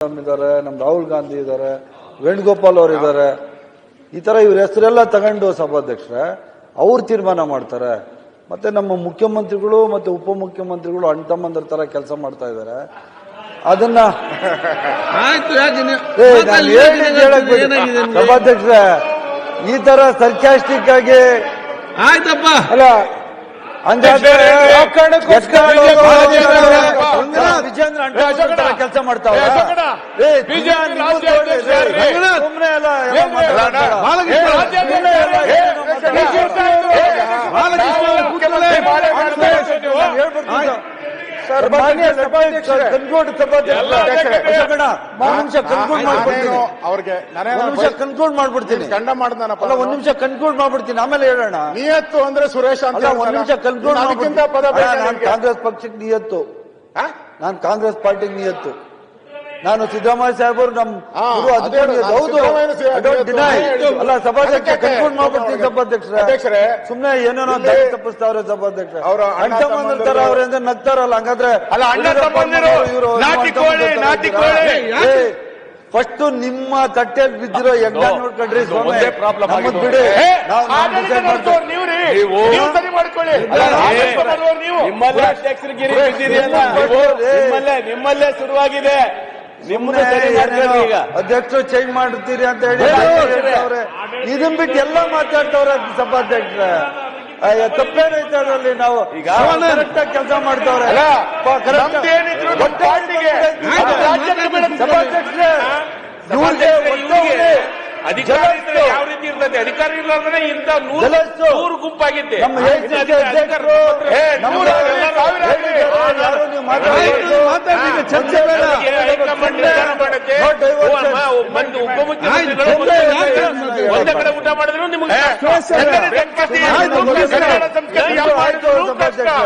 ಇದ್ದಾರೆ ನಮ್ಮ ರಾಹುಲ್ ಗಾಂಧಿ ಇದ್ದಾರೆ ವೇಣುಗೋಪಾಲ್ ಅವರು ಇದ್ದಾರೆ ಈ ತರ ಇವ್ರ ಹೆಸರೆಲ್ಲ ತಗೊಂಡು ಸಭಾಧ್ಯಕ್ಷರೇ ಅವ್ರು ತೀರ್ಮಾನ ಮಾಡ್ತಾರೆ. ಮತ್ತೆ ನಮ್ಮ ಮುಖ್ಯಮಂತ್ರಿಗಳು ಮತ್ತೆ ಉಪಮುಖ್ಯಮಂತ್ರಿಗಳು ಅಣ್ಣ ತಮ್ಮಂದ್ರ ತರ ಕೆಲಸ ಮಾಡ್ತಾ ಇದ್ದಾರೆ ಅದನ್ನ ಸಭಾಧ್ಯಕ್ಷರೇ ಈ ತರ ಸರ್ಕ್ಯಾಸ್ಟಿಕ್ ಆಗಿ ಆಯ್ತಪ್ಪ. ಅಲ್ಲ ವಿಜೇಂದ್ರ ಅಂಟ ಕೆಲಸ ಮಾಡ್ತಾವ? ಸುಮ್ಮನೆ ಎಲ್ಲ ಅವ್ರಿಗೆ ಕನ್ಕ್ಲೂಡ್ ಮಾಡ್ಬಿಡ್ತೀನಿ. ಗಂಡ ಮಾಡ್ದಾನಪ್ಪ ಅಲ್ಲ ಒಂದ್ ನಿಮಿಷ ಕನ್ಕ್ಲೂಡ್ ಮಾಡ್ಬಿಡ್ತೀನಿ. ಆಮೇಲೆ ಹೇಳೋಣ. ನಿಯತ್ತು ಅಂದ್ರೆ ಸುರೇಶ್ ಅಂತ ಅಲ್ಲ ಒಂದ್ ನಿಮಿಷ ಕನ್ಕ್ಲೂಡ್ ಅದಕ್ಕಿಂತ ಪದ ಬೇಕಾ ನಾನು ನಿಮ್ಗೆ? ಕಾಂಗ್ರೆಸ್ ಪಕ್ಷಕ್ಕೆ ನಿಯತ್ತು. ಹಾ? ನಾನು ಕಾಂಗ್ರೆಸ್ ಪಾರ್ಟಿಗೆ ನಿಯತ್ತು. ನಾನು ಸಿದ್ದರಾಮಯ್ಯ ಸಾಹೇಬರು ನಮ್. ಅಲ್ಲ ಸಭಾಧ್ಯಕ್ಷ ಕನ್ಕ್ಲೂಡ್ ಮಾಡ್ಬಿಡ್ತೀನಿ ಸಭಾಧ್ಯಕ್ಷರೇ. ಸುಮ್ನೆ ಏನೇನೋ ದಾರಿ ತಪ್ಪಿಸ್ತಾವ್ರೆ ಸಭಾಧ್ಯಕ್ಷ ಅವ್ರ ಅಣ್ಣ ತರ ಅವ್ರಿಂದ ನಗ್ತಾರಲ್ಲ ಹಂಗಾದ್ರೆ ಅಲ್ಲ. ಫಸ್ಟ್ ನಿಮ್ಮ ತಟ್ಟೆ ಬಿದ್ದಿರೋ ಯಜ್ಞ ನೋಡ್ಕೊಂಡ್ರಿ ಸ್ವಾಮಿ. ಪ್ರಾಬ್ಲಮ್ ಬಿಡಿ. ನಿಮ್ಮಲ್ಲೇ ಅಧ್ಯಕ್ಷರಿಗಿರಿ. ನಿಮ್ಮಲ್ಲೇ ನಿಮ್ಮಲ್ಲೇ ಶುರುವಾಗಿದೆ. ಮಾಡ್ಕೊಳ್ಳಿ ಈಗ. ಅಧ್ಯಕ್ಷರು ಚೇಂಜ್ ಮಾಡ್ತೀರಿ ಅಂತ ಹೇಳಿ. ಇದನ್ ಬಿಟ್ಟು ಎಲ್ಲ ಮಾತಾಡ್ತಾವ್ರೆ ಸಭಾಧ್ಯಕ್ಷರ. ತಪ್ಪೇನೈತೆ ಅದರಲ್ಲಿ ನಾವು? ಈಗ ಕರೆಕ್ಟ್ ಆಗಿ ಕೆಲಸ ಮಾಡ್ತಾವ್ರೆ. ಸಭಾಧ್ಯಕ್ಷರೇ. ಅಧಿಕಾರ ಇದ್ರೆ ಅಧಿಕಾರಿ ಇಲ್ಲ ರೀತಿ ಇರ್ತದೆ ಅಧಿಕಾರ ಇರ್ಲಾರ್ದ್ರೆ ಇಂತ ನೂರು ಗುಂಪಾಗಿದ್ದೆ ಉಪಮುಖ್ಯಮಂತ್ರಿಗಳು ಒಂದೇ ಆಯ್ತು. ಒಂದೇ ಕಡೆ ಊಟ ಮಾಡಿದ್ರು ನಿಮಗೆ ಕಷ್ಟ. ಆಯ್ತು, ಕನ್ನಡ ಸಂಸ್ಕೃತಿ, ಆಯ್ತು, ಕನ್ನಡ ಆಯ್ತು, ಸಂಸ್ಕೃತಿ ಯಾವ ಆಯ್ತು, ಮಾಡಿದ್ರು ಆಯ್ತು, ಕಷ್ಟ. ಸಭಾಧ್ಯಕ್ಷ.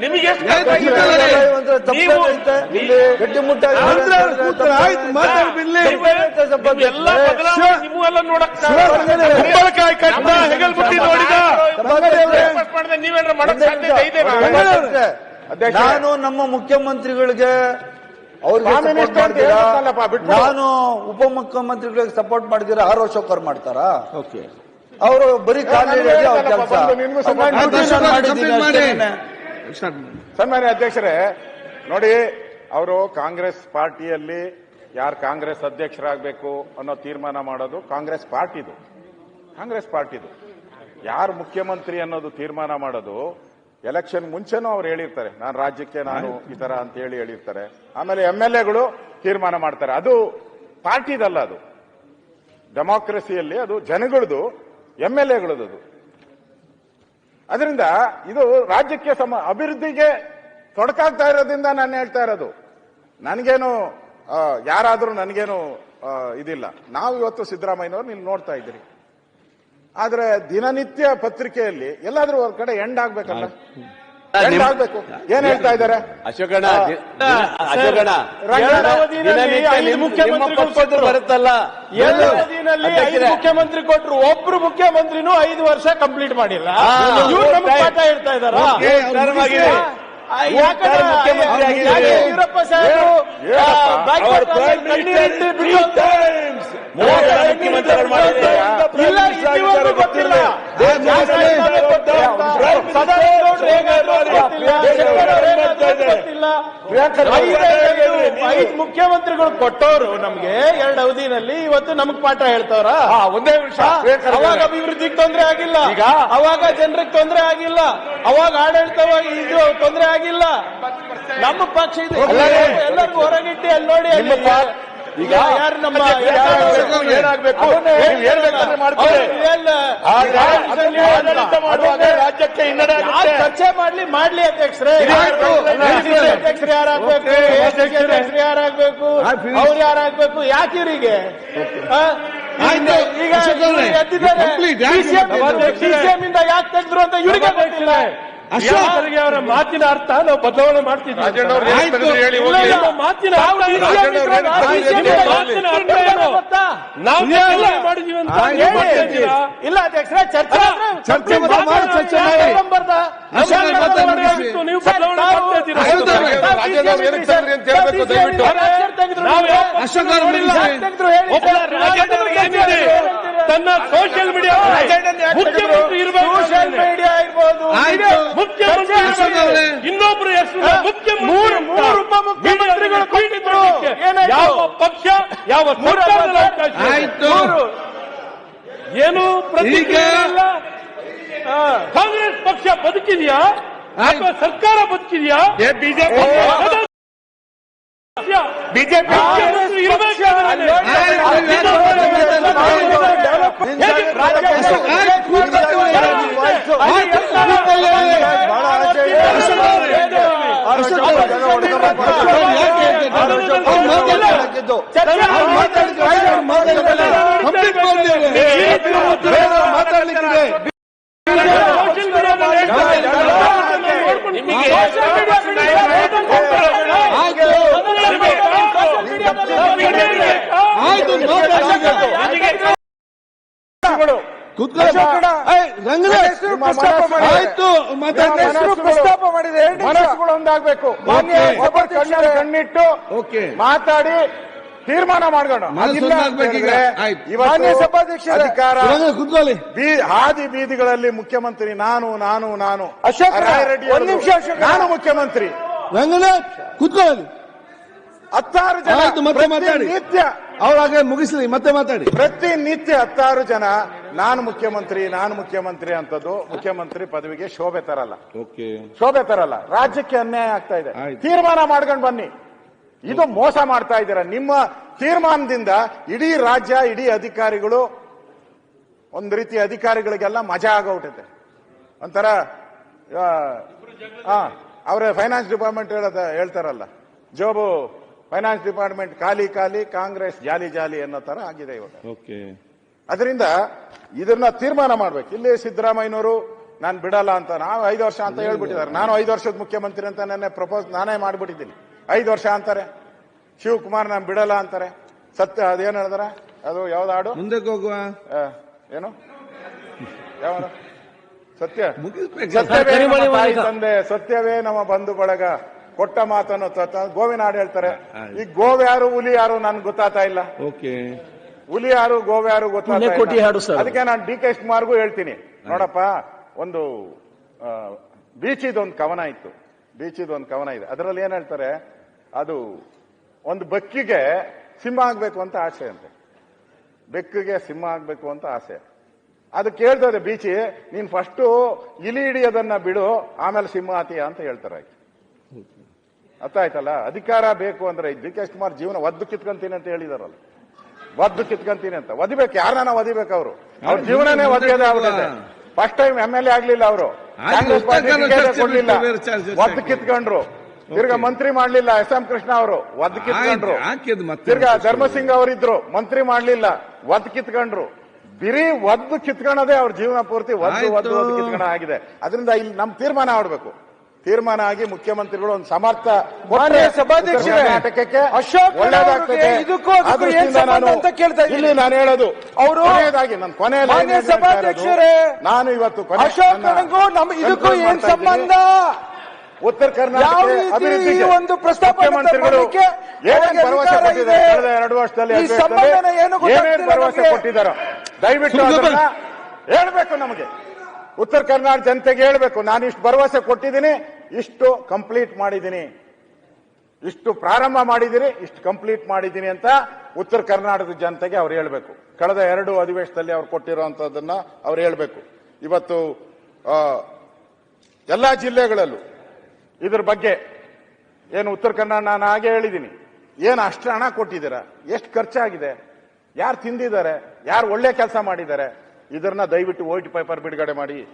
ನಿಮಗೆ ಕುಂಬಳಕಾಯಿ ನೋಡಿದ? ನೀವೇನಾರ ಮಾಡಕ್ ಸಾಧ್ಯತೆ ಇದೆನಾ? ನಾನು ನಮ್ಮ ಮುಖ್ಯಮಂತ್ರಿಗಳಿಗೆ ಅವ್ರಿಗೆ ನಾನು ಉಪಮುಖ್ಯಮಂತ್ರಿಗಳಿಗೆ ಸಪೋರ್ಟ್ ಮಾಡಿದಿರ ಆರ್ ವರ್ಷ ಮಾಡ್ತಾರಾ? ಓಕೆ. ಅವರು ಬರೀ ಕಾಲೇಜ್ ಅವ್ರ ಕೆಲಸ. ಸನ್ಮಾನ್ಯ ಅಧ್ಯಕ್ಷರೇ, ನೋಡಿ, ಅವರು ಕಾಂಗ್ರೆಸ್ ಪಾರ್ಟಿಯಲ್ಲಿ ಯಾರು ಕಾಂಗ್ರೆಸ್ ಅಧ್ಯಕ್ಷರಾಗಬೇಕು ಅನ್ನೋ ತೀರ್ಮಾನ ಮಾಡೋದು ಕಾಂಗ್ರೆಸ್ ಪಾರ್ಟಿದು. ಕಾಂಗ್ರೆಸ್ ಪಾರ್ಟಿದು. ಯಾರು ಮುಖ್ಯಮಂತ್ರಿ ಅನ್ನೋದು ತೀರ್ಮಾನ ಮಾಡೋದು, ಎಲೆಕ್ಷನ್ ಮುಂಚೆನೂ ಅವ್ರು ಹೇಳಿರ್ತಾರೆ, ನಾನು ರಾಜ್ಯಕ್ಕೆ ನಾನು ಈ ತರ ಅಂತ ಹೇಳಿ ಹೇಳಿರ್ತಾರೆ. ಆಮೇಲೆ ಎಂ ಎಲ್ ಎಗಳು ತೀರ್ಮಾನ ಮಾಡ್ತಾರೆ. ಅದು ಪಾರ್ಟಿದಲ್ಲ ಅದು. ಡೆಮಾಕ್ರಸಿಯಲ್ಲಿ ಅದು ಜನಗಳದು, ಎಂ ಎಲ್ ಎಗಳದು ಅದರಿಂದ ಇದು ರಾಜ್ಯಕ್ಕೆ ಸಮ, ಅಭಿವೃದ್ಧಿಗೆ ತೊಡಕಾಗ್ತಾ ಇರೋದ್ರಿಂದ ನಾನು ಹೇಳ್ತಾ ಇರೋದು. ನನಗೇನು ಯಾರಾದರೂ ನನಗೇನು ಇದಿಲ್ಲ. ನಾವು ಇವತ್ತು ಸಿದ್ದರಾಮಯ್ಯನವ್ರು ಇಲ್ಲಿ ನೋಡ್ತಾ ಇದ್ದೀರಿ. ಆದರೆ ದಿನನಿತ್ಯ ಪತ್ರಿಕೆಯಲ್ಲಿ, ಎಲ್ಲಾದರೂ ಒಂದು ಕಡೆ ಎಂಡ್ ಆಗ್ಬೇಕಲ್ಲ? ಆಗ್ಬೇಕು? ಏನ್ ಹೇಳ್ತಾ ಇದ್ದಾರೆ? ಅಶೋಕಣ ಅಶೋಕಣ ಮುಖ್ಯಮಂತ್ರಿ. ಬರುತ್ತಲ್ಲ. ಮುಖ್ಯಮಂತ್ರಿ ಕೊಟ್ರು ಒಬ್ರು ಮುಖ್ಯಮಂತ್ರಿನೂ ಐದು ವರ್ಷ ಕಂಪ್ಲೀಟ್ ಮಾಡಿಲ್ಲ. ಪಾಠ ಹೇಳ್ತಾ ಇದಾರ ಮುಖ್ಯಮಂತ್ರಿ ಆಗಿದ್ದಾರೆ. ಯಡಿಯೂರಪ್ಪ ಸಾಹೇಬರು ಹೇಳಪ್ಪ. ಅವ್ರ ಪ್ರೈಮ್ ಮಿನಿಸ್ಟರ್ ತ್ರೀ ಟೈಮ್ಸ್ ಮೂರು ಜನ ಮುಖ್ಯಮಂತ್ರಿಗಳು ಮಾಡಿದ್ದಾರೆ ಇಲ್ಲ ಇಲ್ಲಿವರೆಗೂ ಗೊತ್ತಿಲ್ಲ ದೇಶ ಜಾಸ್ತಿ ಗೊತ್ತಿಲ್ಲ. ಸದಾನಂದ ಗೌಡ್ರು ಹೇಗಾದ್ರು ಅಂತ ಗೊತ್ತಿಲ್ಲ. ಶಂಕರ್ ಅವ್ರು ಹೇಗಾದ್ರು ಅಂತ ಗೊತ್ತಿಲ್ಲ. ಐದು- ಮುಖ್ಯಮಂತ್ರಿಗಳು ಕೊಟ್ಟವರು ನಮ್ಗೆ ಎರಡು ಅವಧಿನಲ್ಲಿ ಇವತ್ತು ನಮಗ್ ಪಾಠ ಹೇಳ್ತಾವ್ರ? ಒಂದೇ ವಿಷಯ ಅವಾಗ ಅಭಿವೃದ್ಧಿಗೆ ತೊಂದರೆ ಆಗಿಲ್ಲ. ಈಗ? ಅವಾಗ ಜನರಿಗೆ ತೊಂದರೆ ಆಗಿಲ್ಲ. ಅವಾಗ ಆಡಳಿತವ ಇದು ತೊಂದರೆ ಆಗಿಲ್ಲ. ನಮ್ಮ ಪಕ್ಷ ಇದು. ಎಲ್ಲರಿಗೂ- ಹೊರಗಿಟ್ಟಿ ಅಲ್ಲಿ ನೋಡಿ ಈಗ ಯಾರು ನಮ್ಮ ಏನಾಗಬೇಕು? ಮಾಡ್ತಾರೆ ಮಾಡ್ಕೊಳ್ಳಿ ರಾಜ್ಯಕ್ಕೆ ಹಿನ್ನಡೆ ಚರ್ಚೆ ಮಾಡ್ಲಿ ಮಾಡ್ಲಿ ಅಧ್ಯಕ್ಷರೇ. ಅಧ್ಯಕ್ಷರು ಯಾರಾಗ್ಬೇಕು? ಅಧ್ಯಕ್ಷರು. ಯಾರಾಗ್ಬೇಕು? ಅವ್ರು ಯಾರಾಗ್ಬೇಕು? ಯಾಕೆ ಇವರಿಗೆ. ಈಗ ಎದ್ದಿದ್ದಾರೆ. ಸಿಎಂ ಇಂದ ಯಾಕೆ ತೆಗೆದ್ರು ಅಂತ ಇವರಿಗೆ ಗೊತ್ತಿಲ್ಲ. ಪ್ರಿಯಾಂಕರಿಗೆ ಅವರ ಮಾತಿನ ಅರ್ಥ ನಾವು ಬದಲಾವಣೆ ಮಾಡ್ತಿದ್ವಿ? ಮಾತಿನ ಮಾಡಿದೀವಿ ಅಂತ? ಇಲ್ಲ ಅಧ್ಯಕ್ಷರ ಚರ್ಚೆ ಚರ್ಚೆ. ನೀವು ಬದಲಾವಣೆ ಮಾಡ್ತಾ? ತನ್ನ ಸೋಷಿಯಲ್ ಮೀಡಿಯಾ ಮುಖ್ಯಮಂತ್ರಿ ಇರಬೇಕು ಸೋಷಿಯಲ್ ಮೀಡಿಯಾ ಇರ್ಬೋದು ಆಯ್ತು. ಮುಖ್ಯಮಂತ್ರಿ. ಇನ್ನೊಬ್ರು ಹೆಸರು ಮುಖ್ಯಮಂತ್ರಿ ಮೂರು- ಉಪಮುಖ್ಯಮಂತ್ರಿಗಳು ಕೊಟ್ಟಿದ್ರು. ಯಾವ ಪಕ್ಷ ಯಾವ ಆಯ್ತು. ಏನು ಪ್ರತಿಕ್ರಿಯೆ ಕಾಂಗ್ರೆಸ್ ಪಕ್ಷ ಬದುಕಿದೆಯಾ. ಅಥವಾ ಸರ್ಕಾರ ಬದುಕಿದೆಯಾ? ಬಿಜೆಪಿ ಬಿಜೆಪಿ ಇರಬೇಕಾದ್ರೆ ಅಶೋಕ್ ಆಯ್ತು, ಕೂತ್ಕೊಳ್ಳಿ. ಆಯ್ತು, ಕೂತ್ಕೊಳ್ಳಿ. ಬಹಳ ಆಸೆ ಇದೆ. ಅಶೋಕ್ ಅವರೇ. ಅಶೋಕ್ ಅವರೇ. ಅವ್ರು ಯಾಕೆ ಹೇಳ್ತಿದ್ದಾರೆ? ಅವ್ರು ಮಾತಾಡ್ತಿದ್ದು. ಅವ್ರು ಮಾತಾಡಿದ್ರು, ಅವ್ರು ಮಾತಾಡಿದ್ರಲ್ಲ. ಕಂಪ್ಲೀಟ್ ಮಾಡಿ ಅವ್ರು. ಬೇರೆ ಅವ್ರು ಮಾತಾಡ್ಲಿಕ್ಕಿದೆ. ಆಯ್ತು ಪ್ರಸ್ತಾಪ ಮಾಡಿದೆ ಒಂದಾಗಬೇಕು ಕಣ್ಣಿಟ್ಟು ಓಕೆ ಮಾತಾಡಿ ತೀರ್ಮಾನ ಮಾಡೋಣ ಕೂತ್ಕೊಳ್ಳಿ. ಹಾದಿ ಬೀದಿಗಳಲ್ಲಿ ಮುಖ್ಯಮಂತ್ರಿ ನಾನು ನಾನು ನಾನು. ಅಶೋಕ್ ರೆಡ್ಡಿ ಒಂದು ನಿಮಿಷ ಅಶೋಕ್. ನಾನು ಮುಖ್ಯಮಂತ್ರಿ. ರಂಗನಾಥ್ ಕೂತ್ಕೊಳ್ಳಿ ಹತ್ತಾರು ಜನ ಆಯ್ತು, ಮತ್ತೆ ಮಾತಾಡಿ. ನಿತ್ಯ. ಅವ್ರಾಗ ಮುಗಿಸಲಿ ಮತ್ತೆ ಮಾತಾಡಿ. ಪ್ರತಿನಿತ್ಯ ಹತ್ತಾರು ಜನ ನಾನು ಮುಖ್ಯಮಂತ್ರಿ ನಾನು ಮುಖ್ಯಮಂತ್ರಿ ಅಂತದ್ದು ಮುಖ್ಯಮಂತ್ರಿ ಪದವಿಗೆ ಶೋಭೆ ತರಲ್ಲ. ಓಕೆ. ಶೋಭೆ ತರಲ್ಲ. ರಾಜ್ಯಕ್ಕೆ ಅನ್ಯಾಯ ಆಗ್ತಾ ಇದೆ. ತೀರ್ಮಾನ ಮಾಡ್ಕೊಂಡು ಬನ್ನಿ. ಇದು ಮೋಸ ಮಾಡ್ತಾ ಇದ್ದೀರಾ? ನಿಮ್ಮ ತೀರ್ಮಾನದಿಂದ ಇಡೀ ರಾಜ್ಯ ಇಡೀ ಅಧಿಕಾರಿಗಳು ಒಂದು ರೀತಿ ಅಧಿಕಾರಿಗಳಿಗೆಲ್ಲ ಮಜಾ ಆಗೋಗ್ಬಿಟ್ಟಿದೆ. ಒಂಥರ ಹಾ ಅವರ ಫೈನಾನ್ಸ್ ಡಿಪಾರ್ಟ್ಮೆಂಟ್ ಹೇಳದ ಹೇಳ್ತಾರಲ್ಲ ಜೋಬು ಫೈನಾನ್ಸ್ ಡಿಪಾರ್ಟ್ಮೆಂಟ್ ಖಾಲಿ ಖಾಲಿ ಕಾಂಗ್ರೆಸ್ ಜಾಲಿ ಜಾಲಿ ಅನ್ನೋ ತರ ಆಗಿದೆ ಇವಾಗ. ಅದರಿಂದ ಇದನ್ನ ತೀರ್ಮಾನ ಮಾಡ್ಬೇಕು. ಇಲ್ಲಿ ಸಿದ್ದರಾಮಯ್ಯನವರು ನಾನು ಬಿಡಲ್ಲ ಅಂತ ನಾವು ಐದು ವರ್ಷ ಅಂತ ಹೇಳ್ಬಿಟ್ಟಿದ್ದಾರೆ. ನಾನು ಐದು ವರ್ಷದ ಮುಖ್ಯಮಂತ್ರಿ ಅಂತ ನನ್ನ ಪ್ರಪೋಸ್ ನಾನೇ ಮಾಡ್ಬಿಟ್ಟಿದ್ದೀನಿ. ಐದು ವರ್ಷ ಅಂತಾರೆ. ಶಿವಕುಮಾರ್ ನಾನು ಬಿಡಲ್ಲ ಅಂತಾರೆ. ಸತ್ಯ ಅದೇನು ಹೇಳಿದಾರೆ? ಅದು ಯಾವ್ದು ಹಾಡು? ಮುಂದಕ್ಕೆ ಹೋಗುವ. ಏನು? ಯಾವ ಸತ್ಯ. ಸತ್ಯವೇ ನಮ್ಮ ತಾಯಿ ತಂದೆ ಸತ್ಯವೇ ನಮ್ಮ ಬಂಧು ಬಳಗ. ಕೊಟ್ಟ ಮಾತನ್ನು ಗೋವಿನ ಹಾಡು ಹೇಳ್ತಾರೆ. ಈ ಗೋವ್ ಯಾರು ಹುಲಿ ಯಾರು ನನ್ಗೆ ಗೊತ್ತಾಗ್ತಾ ಇಲ್ಲ. ಓಕೆ. ಹುಲಿ ಯಾರು ಗೋವೆ ಯಾರು ಗೊತ್ತಾಗ್ತಾ ಸರ್. ಅದಕ್ಕೆ ನಾನು ಡಿ ಕೆ ಕುಮಾರ್ಗೂ ಹೇಳ್ತೀನಿ. ನೋಡಪ್ಪ ಒಂದು ಬೀಚಿದ ಒಂದು ಕವನ ಇತ್ತು. ಬೀಚಿದೊಂದು ಕವನ ಇದೆ. ಅದರಲ್ಲಿ ಏನ್ ಹೇಳ್ತಾರೆ? ಅದು ಒಂದು ಬೆಕ್ಕಿಗೆ ಸಿಂಹ ಆಗ್ಬೇಕು ಅಂತ ಆಸೆ ಅಂತೆ. ಬೆಕ್ಕಿಗೆ ಸಿಂಹ ಆಗ್ಬೇಕು ಅಂತ ಆಸೆ. ಅದು ಕೇಳ್ತದೆ ಬೀಚಿ ನೀನ್ ಫಸ್ಟು ಇಲಿ ಹಿಡಿಯೋದನ್ನ ಬಿಡು ಆಮೇಲೆ ಸಿಂಹ ಆತೀಯ ಅಂತ ಹೇಳ್ತಾರೆ ಅರ್ಥ ಆಯ್ತಲ್ಲ? ಅಧಿಕಾರ ಬೇಕು ಅಂದ್ರೆ ಡಿ ಕೆ ಕುಮಾರ್ ಜೀವನ ಒದ್ದು ಕಿತ್ಕೊಂತೀನಿ ಅಂತ ಹೇಳಿದಾರಲ್ಲ. ಒದ್ದು ಕಿತ್ಕೊಂತೀನಿ ಅಂತ. ಒದಿಬೇಕು ಯಾರನ್ನ ಒದಿಬೇಕು ಅವರು? ಅವ್ರ ಜೀವನನೇ ಒದೆಯದೇ ಆಗ್ಬಿಟ್ಟಿದೆ first time M L A ಆಗ್ಲಿಲ್ಲ ಅವರು. ಕಾಂಗ್ರೆಸ್ ಪಾರ್ಟಿ ಕೊಡ್ಲಿಲ್ಲ. ಒದ್ದು ಕಿತ್ಕೊಂಡ್ರು. ತಿರ್ಗಾ ಮಂತ್ರಿ ಮಾಡ್ಲಿಲ್ಲ ಎಸ್ ಎಂ ಕೃಷ್ಣ ಅವರು ಒದ್ದು ಕಿತ್ಕೊಂಡ್ರು ತಿರ್ಗಾ ಧರ್ಮಸಿಂಗ್ ಅವರಿದ್ರು ಮಂತ್ರಿ ಮಾಡ್ಲಿಲ್ಲ ವದ್ ಕಿತ್ಕೊಂಡ್ರು ಬಿರಿ ಒದ್ದು ಕಿತ್ಕೊಳ್ಳೋದೇ ಅವ್ರ ಜೀವನ ಪೂರ್ತಿ ಒದ್ದು. ಒದ್ದು ಒದ್ದು ಕಿತ್ಕೊಳ ಆಗಿದೆ ಅದರಿಂದ ಇಲ್ಲಿ ನಮ್ ತೀರ್ಮಾನ ಆಡ್ಬೇಕು ತೀರ್ಮಾನ ಆಗಿ ಮುಖ್ಯಮಂತ್ರಿಗಳು ಒಂದು ಸಮರ್ಥ ಸಭಾಧ್ಯಕ್ಷರೇ, ಅಶೋಕ್ ಒಳ್ಳೆದಾಗ್ತದೆ. ಅವ್ರಿಗೆ ಇದಕ್ಕೂ ಅದಕ್ಕೂ ಆ ಸಂಬಂಧ ನಾನು ಅಂತ ಕೇಳ್ತಾ ಇದ್ದೀನಿ. ಇಲ್ಲಿ ನಾನು ಹೇಳೋದು ಅವರು- ನನ್ನ ಕೊನೆಯ line ಮಾನ್ಯ ಏನ್ ಹೇಳ್ತಾ ಇರೋದು, ಸಭಾಧ್ಯಕ್ಷರೇ, ನಾನು ಇವತ್ತು ಕೊನೆ ಅಶೋಕ್ ಇದಕ್ಕೂ ಏನ್ ಸಂಬಂಧ. ಉತ್ತರ ಕರ್ನಾಟಕ ಈ ಒಂದು ಏನೇನ್ ಭರವಸೆ ಕೊಟ್ಟಿದ್ದಾರೆ? ಕಳೆದ ಎರಡು ವರ್ಷದಲ್ಲಿ ಏನೇನ್ ಭರವಸೆ. ಕೊಟ್ಟಿದ್ದಾರೋ? ದಯವಿಟ್ಟು ಹೇಳ್ಬೇಕು ನಮಗೆ. ಉತ್ತರ ಕರ್ನಾಟಕ ಜನತೆಗೆ ಹೇಳ್ಬೇಕು. ನಾನು ಇಷ್ಟು ಭರವಸೆ ಕೊಟ್ಟಿದ್ದೀನಿ ಇಷ್ಟು ಕಂಪ್ಲೀಟ್ ಮಾಡಿದ್ದೀನಿ. ಇಷ್ಟು ಪ್ರಾರಂಭ ಮಾಡಿದ್ದೀನಿ ಇಷ್ಟು ಕಂಪ್ಲೀಟ್ ಮಾಡಿದ್ದೀನಿ ಅಂತ ಉತ್ತರ ಕರ್ನಾಟಕದ ಜನತೆಗೆ ಅವ್ರು ಹೇಳ್ಬೇಕು. ಕಳೆದ ಎರಡು ಅಧಿವೇಶನದಲ್ಲಿ ಅವ್ರು ಕೊಟ್ಟಿರುವಂತದನ್ನ ಅವ್ರು ಹೇಳ್ಬೇಕು. ಇವತ್ತು ಎಲ್ಲಾ ಜಿಲ್ಲೆಗಳಲ್ಲೂ ಇದ್ರ ಬಗ್ಗೆ ಏನು ಉತ್ತರ ಕನ್ನಡ ನಾನು ಹಾಗೆ ಹೇಳಿದ್ದೀನಿ. ಏನು ಅಷ್ಟು ಹಣ ಕೊಟ್ಟಿದ್ದೀರಾ? ಎಷ್ಟು ಖರ್ಚಾಗಿದೆ? ಯಾರು ತಿಂದಿದ್ದಾರೆ? ಯಾರು ಒಳ್ಳೆ ಕೆಲಸ ಮಾಡಿದ್ದಾರೆ? ಇದನ್ನ ದಯವಿಟ್ಟು ವೈಟ್ ಪೇಪರ್ ಬಿಡುಗಡೆ ಮಾಡಿ.